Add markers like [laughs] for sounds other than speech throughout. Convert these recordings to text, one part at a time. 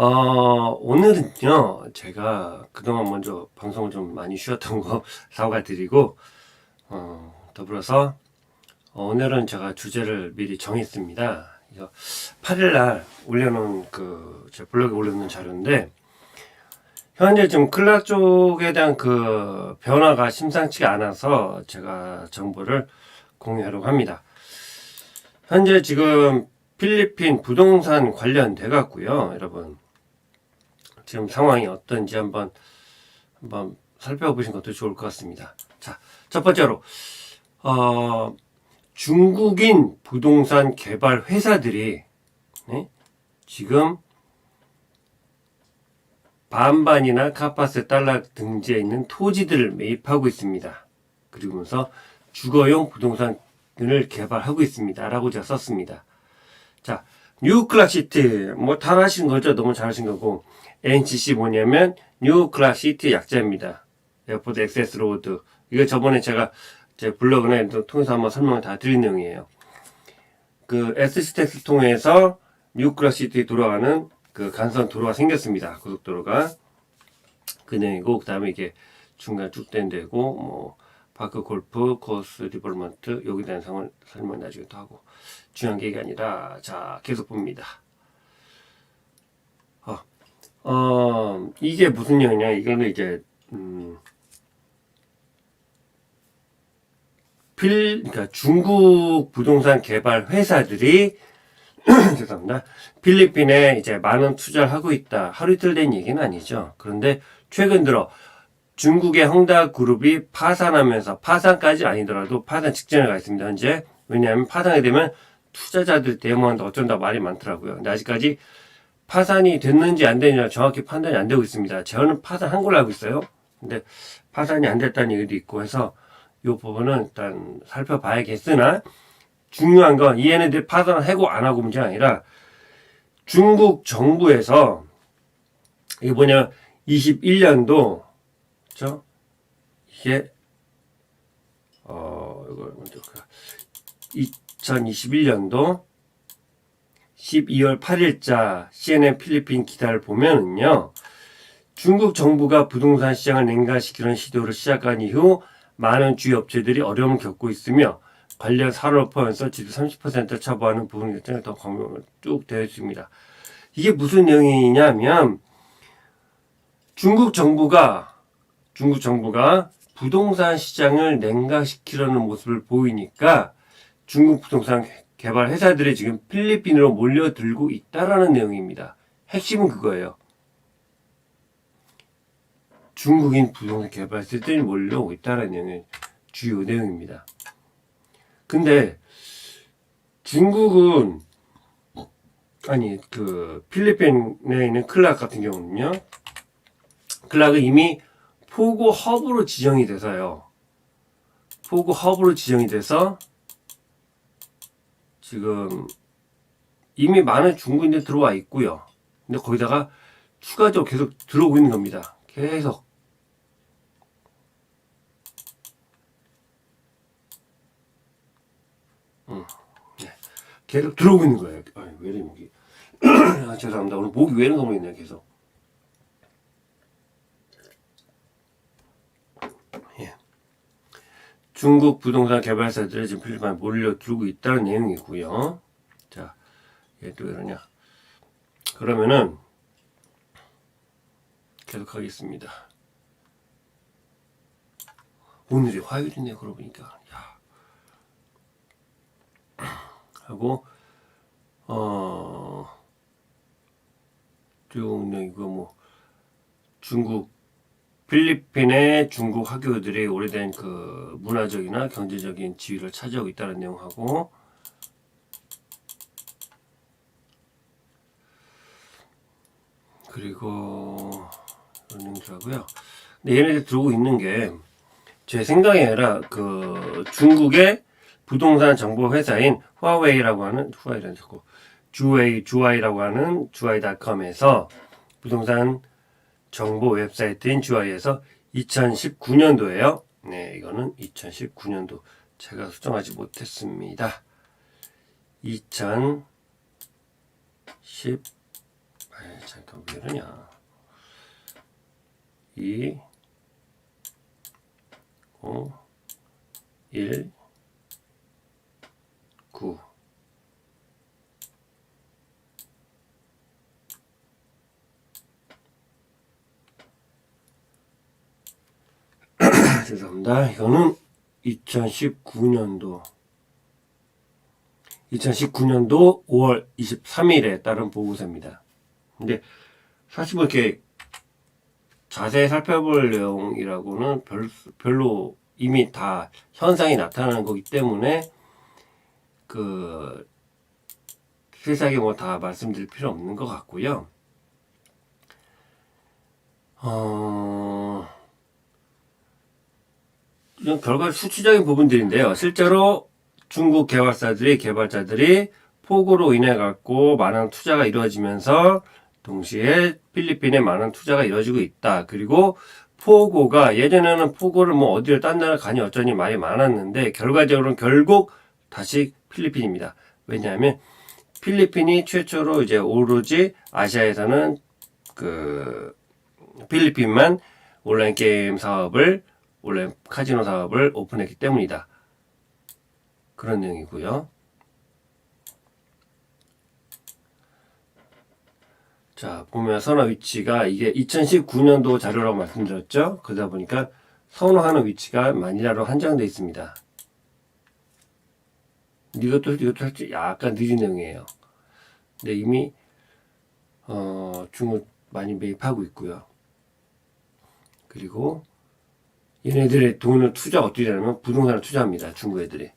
어, 오늘은요, 제가 그동안 먼저 방송을 좀 많이 쉬었던 거 [laughs] 사과드리고, 어, 더불어서, 어, 오늘은 제가 주제를 미리 정했습니다. 이거 8일날 올려놓은 그, 제 블로그에 올려놓은 자료인데, 현재 지금 클라 쪽에 대한 그 변화가 심상치가 않아서 제가 정보를 공유하려고 합니다. 현재 지금 필리핀 부동산 관련 돼 갖고요, 여러분. 지금 상황이 어떤지 한번 한번 살펴보신 것도 좋을 것 같습니다. 자, 첫 번째로 어, 중국인 부동산 개발 회사들이 네? 지금 반반이나 카파스 달러 등지에 있는 토지들을 매입하고 있습니다. 그리고서 주거용 부동산을 개발하고 있습니다. 라고 제가 썼습니다. 자, 뉴 클라시티, 뭐, 다 하신 거죠? 너무 잘하신 거고. NCC 뭐냐면, 뉴 클라시티 약자입니다. 에어포드 액세스 로드. 이거 저번에 제가 제 블로그에 통해서 한번 설명을 다 드린 내용이에요. 그 SC텍스 통해서 뉴 클라시티 돌아가는 그 간선 도로가 생겼습니다. 고속도로가. 그 내용이고, 그 다음에 이게 중간 쭉 된 데고, 뭐, 파크 골프, 코스 리볼먼트, 여기에 대한 상을 설명 나중에 또 하고. 중요한 게 이게 아니라, 자, 계속 봅니다. 어, 어, 이게 무슨 내용이냐, 이거는 이제, 음, 필, 그러니까 중국 부동산 개발 회사들이 [clears throat] 죄송합니다. 필리핀에 이제 많은 투자를 하고 있다. 하루 이틀 된 얘기는 아니죠. 그런데 최근 들어 중국의 헝다 그룹이 파산하면서 파산까지 아니더라도 파산 직전에 가 있습니다. 현재 왜냐하면 파산이 되면 투자자들 대모한다 어쩐다 말이 많더라고요. 근데 아직까지 파산이 됐는지 안 됐는지 정확히 판단이 안 되고 있습니다. 저는 파산한 걸로 알고 있어요. 근데 파산이 안 됐다는 얘기도 있고 해서 이 부분은 일단 살펴봐야겠으나 중요한 건 이 얘네들 파산을 하고 안 하고 문제가 아니라 중국 정부에서 이게 뭐냐 21년도 그죠? 이게 어 이걸 먼저 2021년도 12월 8일자 CNN 필리핀 기사를 보면은요. 중국 정부가 부동산 시장을 냉각시키는 시도를 시작한 이후 많은 주요 업체들이 어려움을 겪고 있으며 관련 산업 포함해서 지수 30% 처부하는 부분 결정을 더 강조를 쭉 되어 있습니다. 이게 무슨 내용이냐면 중국 정부가 중국 정부가 부동산 시장을 냉각시키려는 모습을 보이니까 중국 부동산 개발 회사들이 지금 필리핀으로 몰려들고 있다라는 내용입니다. 핵심은 그거예요. 중국인 부동산 개발사들이 몰려오고 있다는 내용이 주요 내용입니다. 근데 중국은 아니 그 필리핀에 있는 클락 같은 경우는요. 클락은 이미 포고 허브로 지정이 돼서요. 포고 허브로 지정이 돼서 지금 이미 많은 중국인들 들어와 있고요. 근데 거기다가 추가적으로 계속 들어오고 있는 겁니다. 계속. 음, 네. 계속 들어오고 있는 거예요. 아니, 왜 이래, 목이. [clears throat] 아, 죄송합니다. 오늘 목이 왜 이런 거 모르겠네요, 계속. 중국 부동산 개발사들이 지금 필리핀에 몰려들고 있다는 내용이고요. 자, 얘 또 이러냐. 그러면은, 계속 하겠습니다. 오늘이 화요일이네, 그러고 보니까. 야. [clears throat] 하고, 어, 쭉, 이거 뭐, 중국, 필리핀의 중국 학교들이 오래된 그 문화적이나 경제적인 지위를 차지하고 있다는 내용하고, 그리고, 이런 내용들하고요. 근데 얘네들 들어오고 있는 게, 제 생각이 아니라, 그, 중국의 부동산 정보 회사인 화웨이라고 하는 후웨이라는 자고 주웨이 주아이라고 하는 주아이닷컴에서 부동산 정보 웹사이트인 주아이에서 2019년도에요. 네, 이거는 2019년도 제가 수정하지 못했습니다. 2010 아니, 잠깐 왜 이러냐. 2, 5, 1, 9. 죄송합니다. 이거는 2019년도 2019년도 5월 23일에 따른 보고서입니다. 근데 사실 뭐 이렇게 자세히 살펴볼 내용이라고는 별, 별로 이미 다 현상이 나타나는 거기 때문에 그 세세하게 뭐다 말씀드릴 필요 없는 것 같고요. 어, 이런 결과 수치적인 부분들인데요. 실제로 중국 개발사들이 개발자들이 폭우로 인해 갖고 많은 투자가 이루어지면서 동시에 필리핀에 많은 투자가 이루어지고 있다. 그리고 포고가 예전에는 포고를 뭐 어디를 딴 나라 가니 어쩌니 말이 많았는데 결과적으로는 결국 다시 필리핀입니다. 왜냐하면 필리핀이 최초로 이제 오로지 아시아에서는 그 필리핀만 온라인 게임 사업을 온라인 카지노 사업을 오픈했기 때문이다. 그런 내용이고요. 자, 보면 선호 위치가 이게 2019년도 자료라고 말씀드렸죠? 그러다 보니까 선호하는 위치가 마닐라로 한정되어 있습니다. 이것도, 이것도 살짝 약간 늦은 내용이에요. 근데 이미, 어, 중국 많이 매입하고 있고요. 그리고 얘네들의 돈을 투자 어떻게 하냐면 부동산을 투자합니다. 중국 애들이.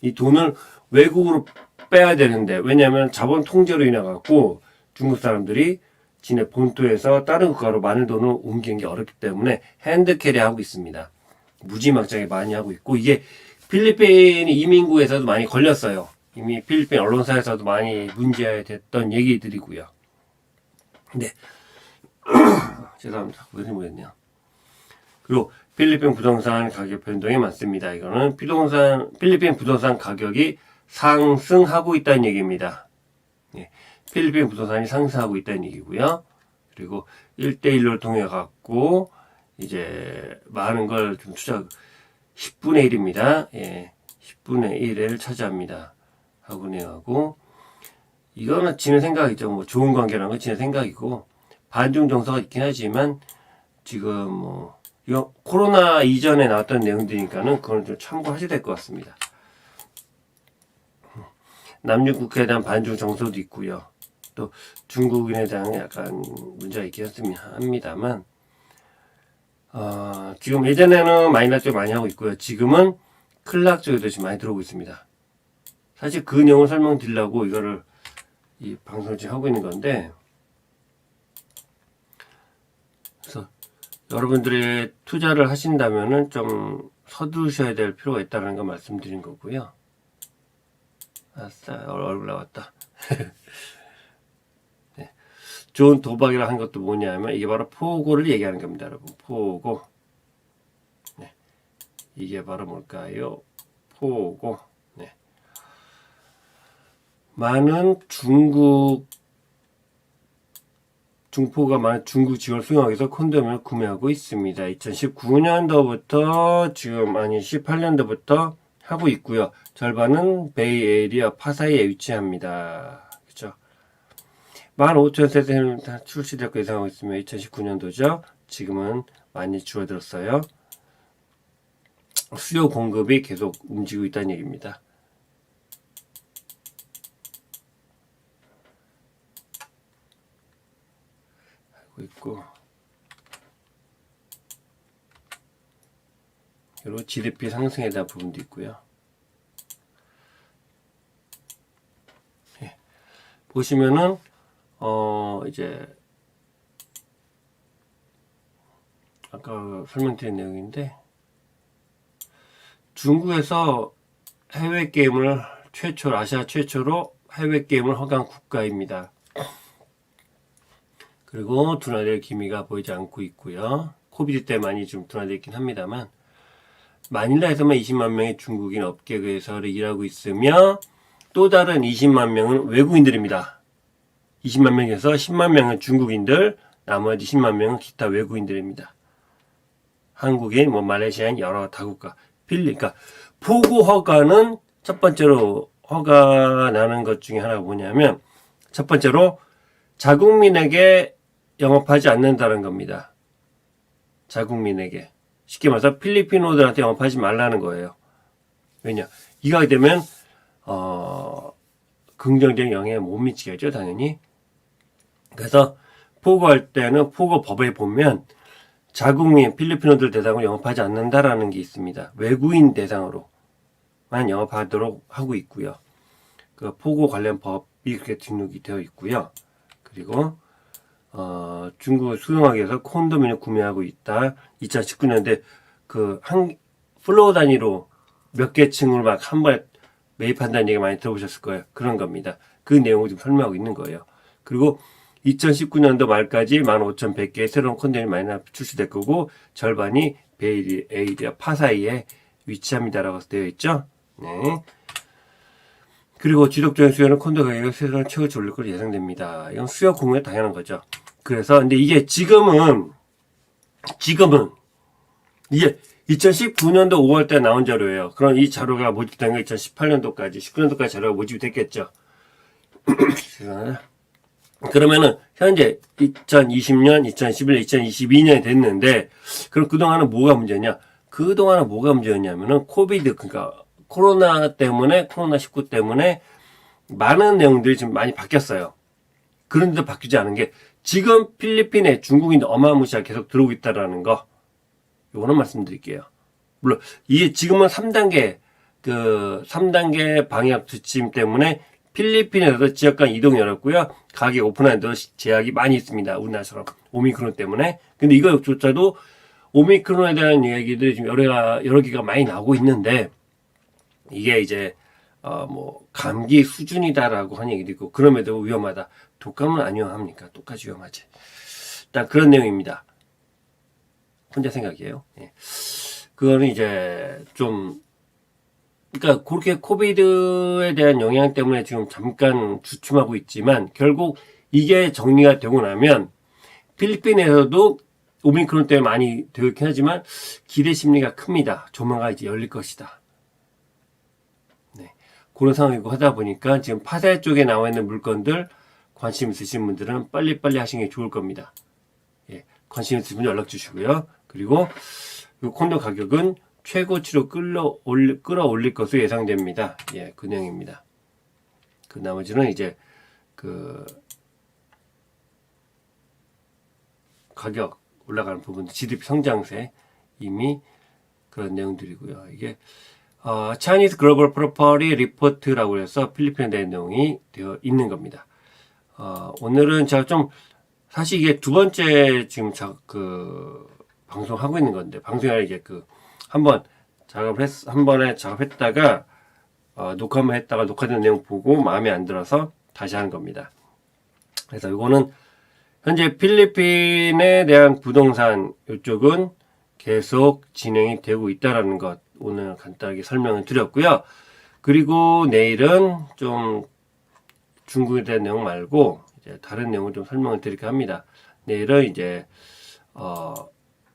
이 돈을 외국으로 빼야 되는데 왜냐하면 자본 통제로 인해 갖고 중국 사람들이 지네 본토에서 다른 국가로 많은 돈을 옮기는 게 어렵기 때문에 핸드캐리 하고 있습니다. 무지막지하게 많이 하고 있고 이게 필리핀 이민구에서도 많이 걸렸어요. 이미 필리핀 언론사에서도 많이 문제됐던 얘기들이고요. 근데 [coughs] 죄송합니다. 왜 이러겠네요. 그리고 필리핀 부동산 가격 변동이 많습니다. 이거는 부동산 필리핀 부동산 가격이 상승하고 있다는 얘기입니다. 예, 필리핀 부동산이 상승하고 있다는 얘기고요. 그리고 1대1로 통해 갖고 이제 많은 걸 좀 투자 10분의 1입니다. 예. 10분의 1을 차지합니다. 하고 내하고 이거는 지는 생각이죠. 뭐 좋은 관계라는 건 지는 생각이고 반중 정서가 있긴 하지만 지금 뭐 코로나 이전에 나왔던 내용들이니까는 그건 좀 참고하셔야 될 것 같습니다. 남녀 국회에 대한 반중 정서도 있고요. 또 중국인에 대한 약간 문제가 있긴 합니다만 어, 지금 예전에는 마이너스 쪽 많이 하고 있고요. 지금은 클락 쪽에도 지금 많이 들어오고 있습니다. 사실 그 내용을 설명드리려고 이거를 이 방송을 지금 하고 있는 건데 그래서 여러분들이 투자를 하신다면은 좀 서두르셔야 될 필요가 있다는 거 말씀드린 거고요. 아싸, 얼굴 나왔다. [laughs] 네. 좋은 도박이라 한 것도 뭐냐면 이게 바로 포고를 얘기하는 겁니다, 여러분. 포고. 네. 이게 바로 뭘까요? 포고. 네. 많은 중국 중포가 많은 중국 수용하기 위해서 콘돔을 구매하고 있습니다. 2019년도부터 지금 아니 18년도부터 하고 있고요. 절반은 베이에리어 파사이에 위치합니다. 그죠? 15,000세대는 출시될 거 예상하고 있으며 2019년도죠. 지금은 많이 줄어들었어요. 수요 공급이 계속 움직이고 있다는 얘기입니다. 있고 그리고 GDP 상승에 대한 부분도 있고요. 예. 보시면은 어 이제 아까 설명드린 내용인데 중국에서 해외 게임을 최초 아시아 최초로 해외 게임을 허가한 국가입니다. 그리고 둔화될 기미가 보이지 않고 있고요. 코비드 때 많이 좀 둔화되어 있긴 합니다만 마닐라에서만 20만 명의 중국인 업계에서 일하고 있으며 또 다른 20만 명은 외국인들입니다. 20만 명에서 10만 명은 중국인들, 나머지 10만 명은 기타 외국인들입니다. 한국인, 뭐 말레이시아인 여러 다국가, 필리, 그러니까 포고 허가는 첫 번째로 허가 나는 것 중에 하나가 뭐냐면 첫 번째로 자국민에게 영업하지 않는다는 겁니다. 자국민에게 쉽게 말해서 필리핀어들한테 영업하지 말라는 거예요. 왜냐 하게 되면 어 긍정적인 영향을 못 미치겠죠 당연히. 그래서 포고할 때는 포고 법에 보면 자국민 필리핀어들 대상으로 영업하지 않는다라는 게 있습니다. 외국인 대상으로만 영업하도록 하고 있고요. 그 포고 관련 법이 그렇게 등록이 되어 있고요. 그리고 어, 중국 수능학에서 콘도민을 구매하고 있다. 2019년대 그 한 플로어 단위로 몇 개 층을 막한 번에 매입한다는 얘기 많이 들어보셨을 거예요. 그런 겁니다. 그 내용을 지금 설명하고 있는 거예요. 그리고 2019년도 말까지 15,100개의 새로운 콘도민이 많이 출시될 거고 절반이 베일리, 에이리아, 파사이에 위치합니다라고 되어 있죠. 네. 그리고 지속적인 수요는 콘도 가격이 세상 최고치 올릴 것으로 예상됩니다. 이건 수요 공유에 당연한 거죠. 그래서 근데 이게 지금은 지금은 이게 2019년도 5월 때 나온 자료예요. 그럼 이 자료가 모집된 게 2018년도까지 19년도까지 자료가 모집이 됐겠죠. [clears throat] 그러면은 현재 2020년, 2011년, 2022년이 됐는데 그럼 그동안은 뭐가 문제냐? 그동안은 뭐가 문제였냐면은 코비드 그러니까 코로나 때문에 코로나 19 때문에 많은 내용들이 지금 많이 바뀌었어요. 그런데도 바뀌지 않은 게 지금 필리핀에 중국인들 어마무시하게 계속 들어오고 있다라는 거 요거는 말씀드릴게요. 물론 이게 지금은 3단계 그 3단계 방역 지침 때문에 필리핀에서도 지역 간 이동 열었고요. 가게 오픈하는 데도 제약이 많이 있습니다. 우리나라처럼 오미크론 때문에. 근데 이거조차도 오미크론에 대한 얘기들이 지금 여러 여러 개가 많이 나오고 있는데 이게 이제 어 뭐 감기 수준이다라고 하는 얘기도 있고 그럼에도 위험하다. 독감은 안 위험합니까? 똑같이 위험하지. 일단 그런 내용입니다. 혼자 생각이에요. 예. 그거는 이제 좀 그러니까 그렇게 코비드에 대한 영향 때문에 지금 잠깐 주춤하고 있지만 결국 이게 정리가 되고 나면 필리핀에서도 오미크론 때문에 많이 되긴 하지만 기대 심리가 큽니다. 조만간 이제 열릴 것이다. 네. 그런 상황이고 하다 보니까 지금 파사 쪽에 나와 있는 물건들 관심 있으신 분들은 빨리빨리 하시는 게 좋을 겁니다. 예. 관심 있으신 분 연락 주시고요. 그리고 이 콘도 가격은 최고치로 끌어 올리, 끌어올릴 것으로 예상됩니다. 예, 그 내용입니다. 그 나머지는 이제 그 가격 올라가는 부분, GDP 성장세 이미 그런 내용들이고요. 이게 어, Chinese Global Property Report라고 해서 필리핀에 대한 내용이 되어 있는 겁니다. 어, 오늘은 제가 좀 사실 이게 두 번째 지금 자, 그 방송하고 있는 건데 방송에 이게 그 한 번 작업을 했, 한 번에 작업했다가 어, 녹화 한번 했다가 녹화된 내용 보고 마음에 안 들어서 다시 하는 겁니다. 그래서 이거는 현재 필리핀에 대한 부동산 이쪽은 계속 진행이 되고 있다라는 것 오늘 간단하게 설명을 드렸고요. 그리고 내일은 좀 중국에 대한 내용 말고 이제 다른 내용을 좀 설명을 드릴까 합니다. 내일은 이제 어,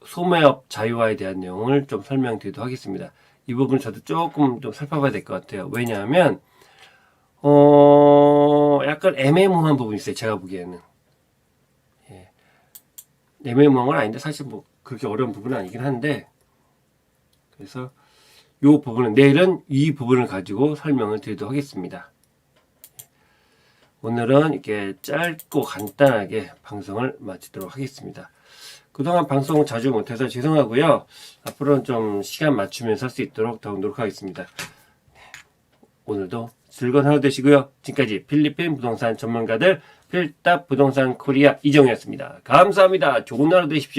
소매업 자유화에 대한 내용을 좀 설명드리도록 하겠습니다. 이 부분 저도 조금 좀 살펴봐야 될 것 같아요. 왜냐하면 어 약간 애매모호한 부분이 있어요. 제가 보기에는 예. 애매모호한 건 아닌데 사실 뭐 그렇게 어려운 부분은 아니긴 한데 그래서 이 부분은 내일은 이 부분을 가지고 설명을 드리도록 하겠습니다. 오늘은 이렇게 짧고 간단하게 방송을 마치도록 하겠습니다. 그동안 방송 자주 못해서 죄송하고요. 앞으로는 좀 시간 맞추면서 할 수 있도록 더욱 노력하겠습니다. 오늘도 즐거운 하루 되시고요. 지금까지 필리핀 부동산 전문가들 필답 부동산 코리아 이정이었습니다. 감사합니다. 좋은 하루 되십시오.